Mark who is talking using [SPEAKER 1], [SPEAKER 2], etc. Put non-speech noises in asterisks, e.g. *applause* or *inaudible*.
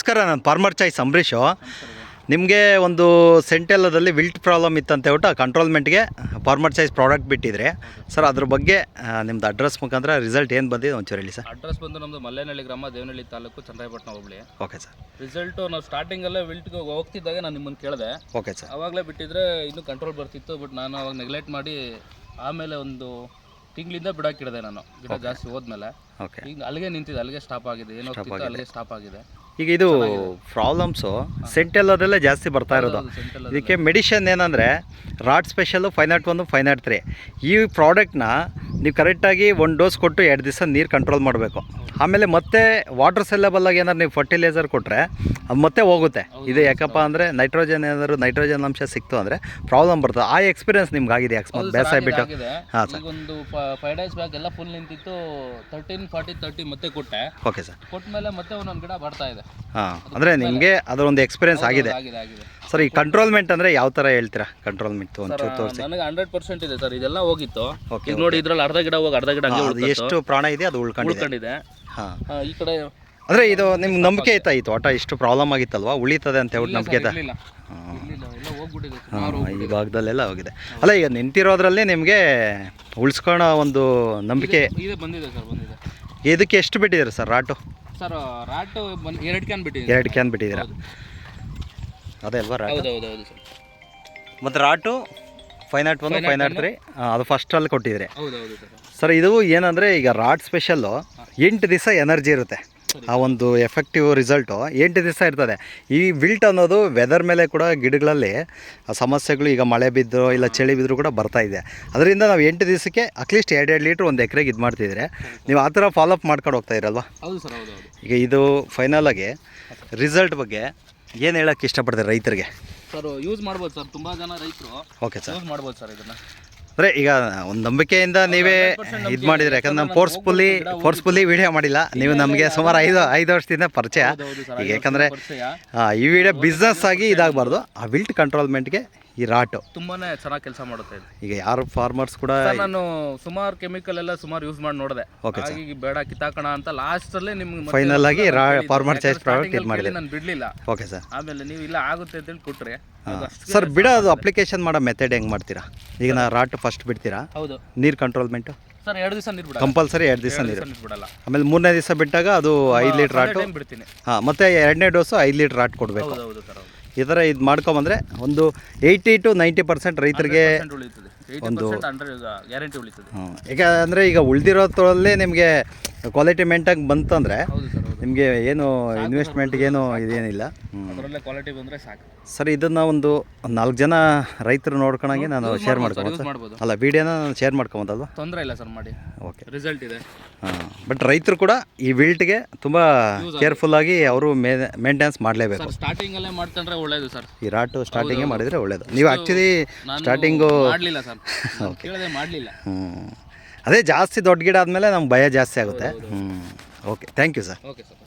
[SPEAKER 1] ನಮಸ್ಕಾರ ನಾನು farmer choice Ambareesh ನಿಮಗೆ ಒಂದು ಸೆಂಟೆಲ್ಲದಲ್ಲಿ ವಿಲ್ಟ್ ಪ್ರಾಬ್ಲಮ್ ಇತ್ತಂತ ಹೇಳ್ಬಿಟ್ಟು ಕಂಟ್ರೋಲ್ಮೆಂಟ್ಗೆ ಫಾರ್ಮರ್ ಚಾಯ್ಸ್ ಪ್ರಾಡಕ್ಟ್ ಬಿಟ್ಟಿದ್ರೆ. ಸರ್ ಅದ್ರ ಬಗ್ಗೆ ನಿಮ್ಮದು ನಿಮ್ದು ಅಡ್ರೆಸ್ ಮುಖಾಂತರ ರಿಸಲ್ಟ್ ಏನು ಬಂದಿದೆ ಒಂಚೂರು ಹೇಳಿ ಸರ್.
[SPEAKER 2] ಅಡ್ರೆಸ್ ಬಂದು ನಮ್ಮದು ಮಲ್ಲೇನಹಳ್ಳಿ ಗ್ರಾಮ ದೇವನಹಳ್ಳಿ ತಾಲೂಕು ಚಂದ್ರಾಯಪಟ್ಟಣ ಹೋಬಳಿ.
[SPEAKER 1] Okay sir.
[SPEAKER 2] ರಿಸಲ್ಟು ನಾವು ಸ್ಟಾರ್ಟಿಂಗಲ್ಲೇ ವಿಲ್ಟ್ಗೆ ಹೋಗ್ತಿದ್ದಾಗ ನಾನು ನಿಮ್ಮನ್ನು ಕೇಳಿದೆ.
[SPEAKER 1] Okay sir.
[SPEAKER 2] ಅವಾಗಲೇ ಬಿಟ್ಟಿದ್ರೆ ಇನ್ನೂ ಕಂಟ್ರೋಲ್ ಬರ್ತಿತ್ತು ಬಟ್ ನಾನು ಅವಾಗ ನೆಗ್ಲೆಕ್ಟ್ ಮಾಡಿ ಆಮೇಲೆ ಒಂದು ತಿಂಗಳಿಂದ ಬಿಡೋಕ್ಕಿಡಿದೆ ನಾನು. ಗಿಡ ಜಾಸ್ತಿ ಹೋದ್ಮೇಲೆ.
[SPEAKER 1] ಓಕೆ.
[SPEAKER 2] ಈಗ ಅಲ್ಲಿಗೆ ನಿಂತಿದೆ ಅಲ್ಲಿಗೆ ಸ್ಟಾಪ್ ಆಗಿದೆ. ಏನೋ ಹೋಗ್ತಿತ್ತು ಅಲ್ಲಿಗೆ ಸ್ಟಾಪ್ ಆಗಿದೆ.
[SPEAKER 1] ಈಗ ಇದು ಪ್ರಾಬ್ಲಮ್ಸು ಸೆಂಟೆಲ್ಲೋದೆಲ್ಲ ಜಾಸ್ತಿ ಬರ್ತಾ ಇರೋದು. ಇದಕ್ಕೆ ಮೆಡಿಷನ್ ಏನಂದರೆ ರಾಡ್ ಸ್ಪೆಷಲ್ಲು ಫೈನ್ ನಾಟ್ ಒಂದು ಫೈನ್ ನಾಟ್ ತ್ರೀ ಈ ಪ್ರಾಡಕ್ಟ್ನ ನೀವು ಕರೆಕ್ಟಾಗಿ ಒಂದು ಡೋಸ್ ಕೊಟ್ಟು ಎರಡು ದಿವಸ ನೀರು ಕಂಟ್ರೋಲ್ ಮಾಡಬೇಕು. ಆಮೇಲೆ ಮತ್ತೆ ವಾಟರ್ ಸೆಲ್ಲಬಲ್ಲಾಗಿ ಏನಾದ್ರು ನೀವು ಫರ್ಟಿಲೈಸರ್ ಕೊಟ್ಟರೆ ಅದು ಮತ್ತೆ ಹೋಗುತ್ತೆ. ಇದು ಯಾಕಪ್ಪ ಅಂದರೆ ನೈಟ್ರೋಜನ್ ಏನಾದರೂ ನೈಟ್ರೋಜನ್ ಅಂಶ ಸಿಕ್ತು ಅಂದರೆ ಪ್ರಾಬ್ಲಮ್ ಬರ್ತದೆ. ಆ ಎಕ್ಸ್ಪೀರಿಯನ್ಸ್ ನಿಮ್ಗೆ ಆಗಿದೆ ಅಕಸ್ಮಾತ್ ಬೇಸಾಯ ಬಿಟ್ಟು. ಹಾಂ ಸರ್.
[SPEAKER 2] ಒಂದು ಫೈವ್ ಡೇಸ್ ಬ್ಯಾಕ್ ಎಲ್ಲ ಫುಲ್ ನಿಂತಿತ್ತು ತರ್ಟೀನ್ ಫಾರ್ಟಿ ತರ್ಟಿ ಮತ್ತೆ ಕೊಟ್ಟೆ.
[SPEAKER 1] ಓಕೆ ಸರ್
[SPEAKER 2] ಕೊಟ್ಟ ಮೇಲೆ ಮತ್ತೆ ಒಂದೊಂದು ಗಿಡ ಬರ್ತಾ ಇದೆ.
[SPEAKER 1] ಹಾಂ ಅಂದರೆ ನಿಮಗೆ ಅದರೊಂದು ಎಕ್ಸ್ಪೀರಿಯನ್ಸ್ ಆಗಿದೆ.
[SPEAKER 2] ಆಗಿದೆ ಆಗಿದೆ.
[SPEAKER 1] ಸರ್ ಈ ಕಂಟ್ರೋಲ್ಮೆಂಟ್ ಅಂದರೆ ಯಾವ ಥರ ಹೇಳ್ತೀರಾ? ಕಂಟ್ರೋಲ್ಮೆಂಟ್ ಒಂಚೂರು ತೋರಿಸಿ.
[SPEAKER 2] ನನಗೆ ಹಂಡ್ರೆಡ್ ಪರ್ಸೆಂಟ್ ಇದೆ ಸರ್ ಇದೆಲ್ಲ ಹೋಗಿತ್ತು. ಈಗ ನೋಡಿ ಇದ್ರಲ್ಲಿ ಅರ್ಧ ಗಿಡ ಹೋಗಿ ಅರ್ಧ ಗಿಡ
[SPEAKER 1] ಅದು. ಎಷ್ಟು ಪ್ರಾಣ ಇದೆ ಅದು ಉಳ್ಕೊಂಡಿದೆ.
[SPEAKER 2] ಉಳ್ಕೊಂಡಿದೆ.
[SPEAKER 1] ಹಾಂ.
[SPEAKER 2] ಆ, ಈ ಕಡೆ
[SPEAKER 1] ಅಂದರೆ ಇದು ನಿಮ್ಗೆ ನಂಬಿಕೆ ಇತ್ತಾ ಈ ತೋಟ ಇಷ್ಟು ಪ್ರಾಬ್ಲಮ್ ಆಗಿತ್ತಲ್ವಾ? ಉಳಿತದೆ ಅಂತ ಹೇಳಿ ನಂಬಿಕೆ ಐತಾ
[SPEAKER 2] ಇಲ್ಲ ಇರ್ಲಿಲ್ಲ ಎಲ್ಲ ಹೋಗ್ಬಿಟ್ಟಿದೆ ಸುಮಾರು
[SPEAKER 1] ಹಾಂ, ಈ ಭಾಗದಲ್ಲೆಲ್ಲ ಹೋಗಿದೆ. ಅಲ್ಲ ಈಗ ನಿಂತಿರೋದ್ರಲ್ಲಿ ನಿಮಗೆ ಉಳಿಸ್ಕೊಳ್ಳೋ ಒಂದು ನಂಬಿಕೆ
[SPEAKER 2] ಇದೆ ಬಂದಿದೆ ಸರ್ ಬಂದಿದೆ.
[SPEAKER 1] ಇದಕ್ಕೆ ಎಷ್ಟು ಬಿಟ್ಟಿದ್ದೀರಾ ಸರ್ ರಾಟು?
[SPEAKER 2] ಸರ್ ರಾಟು ಬಂದು ಎರಡು ಕ್ಯಾನ್ ಬಿಟ್ಟಿದೆ
[SPEAKER 1] ಎರಡು ಕ್ಯಾನ್ ಬಿಟ್ಟಿದ್ದೀರಾ? ಅದೇ ಅಲ್ವಾ ರಾಟು?
[SPEAKER 2] ಹೌದು ಹೌದು ಹೌದು ಸರ್.
[SPEAKER 1] ಮತ್ತು ರಾಟು ಫೈವ್ ನಾಟ್ ಒಂದು ಫೈವ್ ನಾಟ್ ತ್ರೀ ಅದು ಫಸ್ಟಲ್ಲಿ
[SPEAKER 2] ಹೌದು ಹೌದು ಸರ್.
[SPEAKER 1] ಸರ್ ಇದು ಏನಂದರೆ ಈಗ ರಾಟ್ ಸ್ಪೆಷಲ್ಲು ಎಂಟು ದಿವಸ ಎನರ್ಜಿ ಇರುತ್ತೆ. ಆ ಒಂದು ಎಫೆಕ್ಟಿವ್ ರಿಸಲ್ಟು ಎಂಟು ದಿವಸ ಇರ್ತದೆ. ಈ ವಿಲ್ಟ್ ಅನ್ನೋದು ವೆದರ್ ಮೇಲೆ ಕೂಡ ಗಿಡಗಳಲ್ಲಿ ಆ ಸಮಸ್ಯೆಗಳು ಈಗ ಮಳೆ ಬಿದ್ದರು ಇಲ್ಲ ಚಳಿ ಬಿದ್ದರೂ ಕೂಡ ಬರ್ತಾ ಇದೆ. ಅದರಿಂದ ನಾವು ಎಂಟು ದಿವಸಕ್ಕೆ ಅಟ್ಲೀಸ್ಟ್ ಎರಡು ಎರಡು ಲೀಟ್ರ್ ಒಂದು ಎಕರೆಗೆ ಇದು ಮಾಡ್ತಿದ್ರೆ ನೀವು ಆ ಥರ ಫಾಲೋಅಪ್ ಮಾಡ್ಕೊಂಡು ಹೋಗ್ತಾ ಇರಲ್ವಾ? ಈಗ ಇದು ಫೈನಲಾಗಿ ರಿಸಲ್ಟ್ ಬಗ್ಗೆ ಏನು ಹೇಳೋಕ್ಕೆ ಇಷ್ಟಪಡ್ತಾರೆ ರೈತರಿಗೆ?
[SPEAKER 2] ಸರ್ ಯೂಸ್ ಮಾಡ್ಬೋದು ಸರ್ ತುಂಬಾ ಜನ ರೈತರು
[SPEAKER 1] ಓಕೆ ಸರ್
[SPEAKER 2] ಯೂಸ್ ಮಾಡ್ಬೋದು ಸರ್ ಇದನ್ನ.
[SPEAKER 1] ಅಂದರೆ ಈಗ ಒಂದು ನಂಬಿಕೆಯಿಂದ ನೀವೇ ಇದು ಮಾಡಿದ್ರೆ ಯಾಕಂದ್ರೆ ನಾನು ಫೋರ್ಸ್ಫುಲ್ಲಿ ಫೋರ್ಸ್ಫುಲ್ಲಿ ವಿಡಿಯೋ ಮಾಡಿಲ್ಲ. ನೀವು ನಮಗೆ ಸುಮಾರು ಐದು ಐದು ವರ್ಷದಿಂದ ಪರಿಚಯ. ಈಗ ಯಾಕಂದರೆ ಈ ವಿಡಿಯೋ ಬಿಸ್ನೆಸ್ ಆಗಿ ಇದಾಗಬಾರ್ದು. ಆ ವಿಲ್ಟ್ ಕಂಟ್ರೋಲ್ಮೆಂಟ್ಗೆ ಈ ರಾಟು.
[SPEAKER 2] ತುಂಬಾನೇ ಚೆನ್ನಾಗಿ ಕೆಲಸ ಮಾಡುತ್ತೆ ಇದು.
[SPEAKER 1] ಈಗ ಯಾರು ಫಾರ್ಮರ್ಸ್ ಕೂಡ
[SPEAKER 2] ಸರ್ ನಾನು ಸುಮಾರು ಕೆಮಿಕಲ್ ಎಲ್ಲ ಸುಮಾರು ಯೂಸ್ ಮಾಡಿ ನೋಡಿದೆ. ಹಾಗಾಗಿ ಬೇಡ ಕಿತ್ತಾಕೋಣ ಅಂತ ಲಾಸ್ಟ್ ಅಲ್ಲಿ ನಿಮ್ಗೆ
[SPEAKER 1] ಫೈನಲ್ ಆಗಿ
[SPEAKER 2] ಫಾರ್ಮರ್
[SPEAKER 1] ರಾ-
[SPEAKER 2] ಪ್ರಾಡಕ್ಟ್
[SPEAKER 1] ಇದು ಮಾಡಿದೆ.
[SPEAKER 2] ನಾನು ಬಿಡ್ಲಿಲ್ಲ.
[SPEAKER 1] ಓಕೆ ಸರ್
[SPEAKER 2] ಆಮೇಲೆ ನೀವು ಇಲ್ಲ ಆಗುತ್ತೆ ಅಂತೇಳಿ ಕೊಟ್ರೆ ಸರ್ ಬಿಡ
[SPEAKER 1] ಸರ್ ಬಿಡೋದು ಅಪ್ಲಿಕೇಶನ್ ಮಾಡೋ ಮೆಥಡ್ ಹೆಂಗ್ ಮಾಡ್ತೀರಾ? ಈಗ ನಾ ರಾಟ್ ಫಸ್ಟ್ ಬಿಡ್ತೀರಾ?
[SPEAKER 2] ಹೌದು.
[SPEAKER 1] ನೀರ್ ಕಂಟ್ರೋಲ್ಮೆಂಟ್
[SPEAKER 2] ಸರ್ ಎರಡು ದಿವಸ ನೀರು ಬಿಡಲ್ಲ.
[SPEAKER 1] ಕಂಪಲ್ಸರಿ ಎರಡು ದಿವಸ ನೀರು.
[SPEAKER 2] ನೀರು ಬಿಡಲ್ಲ.
[SPEAKER 1] ಆಮೇಲೆ ಮೂರನೇ ದಿವಸ ಬಿಟ್ಟಾಗ ಅದು ಐದು ಲೀಟ್ರ್ ರಾಟು.
[SPEAKER 2] ಟೈಮ್ ಬಿಡ್ತೀನಿ.
[SPEAKER 1] ಹಾಂ ಮತ್ತೆ ಎರಡನೇ ಡೋಸು ಐದು ಲೀಟ್ರ್ ರಾಟ್ ಕೊಡಬೇಕು.
[SPEAKER 2] ಹೌದು ಹೌದು ಸರ್ ಹೌದು.
[SPEAKER 1] ಈ ಥರ ಇದು ಮಾಡ್ಕೊಂಬಂದ್ರೆ ಒಂದು ಏಯ್ಟಿ ಟು ನೈಂಟಿ ಪರ್ಸೆಂಟ್ ರೈತರಿಗೆ
[SPEAKER 2] ಒಂದು ಗ್ಯಾರಂಟಿ ಉಳಿತದೆ
[SPEAKER 1] ಹ್ಮ್. ಈಗ ಉಳಿದಿರೋದ್ರಲ್ಲೇ ನಿಮಗೆ ಕ್ವಾಲಿಟಿ ಮೇಂಟಾಗಿ ಬಂತಂದರೆ ನಿಮಗೆ ಏನು ಇನ್ವೆಸ್ಟ್ಮೆಂಟ್ಗೇನು ಇದೇನಿಲ್ಲ.
[SPEAKER 2] ಅದರಲ್ಲೇ ಕ್ವಾಲಿಟಿ ಬಂದರೆ ಸಾಕು.
[SPEAKER 1] ಸರ್ ಇದನ್ನು ಒಂದು ನಾಲ್ಕು ಜನ ರೈತರು ನೋಡ್ಕೊಳಂಗೆ ನಾನು ಶೇರ್ ಮಾಡ್ಕೊಬೋದು ಅಲ್ಲ ವಿಡಿಯೋನ ನಾನು ಶೇರ್ ಮಾಡ್ಕೊಬೋದಲ್ವಾ?
[SPEAKER 2] ತೊಂದರೆ ಇಲ್ಲ ಸರ್ ಮಾಡಿ.
[SPEAKER 1] ಓಕೆ
[SPEAKER 2] ರಿಸಲ್ಟ್ ಇದೆ.
[SPEAKER 1] ಹಾಂ ಬಟ್ ರೈತರು ಕೂಡ ಈ ವಿಲ್ಟ್ಗೆ ತುಂಬ ಕೇರ್ಫುಲ್ಲಾಗಿ ಅವರು ಮೇ ಮೇಂಟೆನೆನ್ಸ್ ಮಾಡಲೇಬೇಕು.
[SPEAKER 2] ಸರ್ ಸ್ಟಾರ್ಟಿಂಗ್ ಅಲ್ಲೇ ಮಾಡ್ಕೊಂಡ್ರೆ ಒಳ್ಳೇದು ಸರ್.
[SPEAKER 1] ಈ ರಾಟು ಸ್ಟಾರ್ಟಿಂಗೇ ಮಾಡಿದರೆ ಒಳ್ಳೇದು. ನೀವು ಆ್ಯಕ್ಚುಲಿ ಸ್ಟಾರ್ಟಿಂಗು
[SPEAKER 2] ಮಾಡಲಿಲ್ಲ ಸರ್. *laughs* ಓಕೆ ಮಾಡ್ಲಿಲ್ಲ.
[SPEAKER 1] ಹ್ಞೂ ಅದೇ ಜಾಸ್ತಿ ದೊಡ್ಡ ಗಿಡ ಆದಮೇಲೆ ನಮ್ಗೆ ಭಯ ಜಾಸ್ತಿ ಆಗುತ್ತೆ. ಹ್ಞೂ okay thank you sir
[SPEAKER 2] okay sir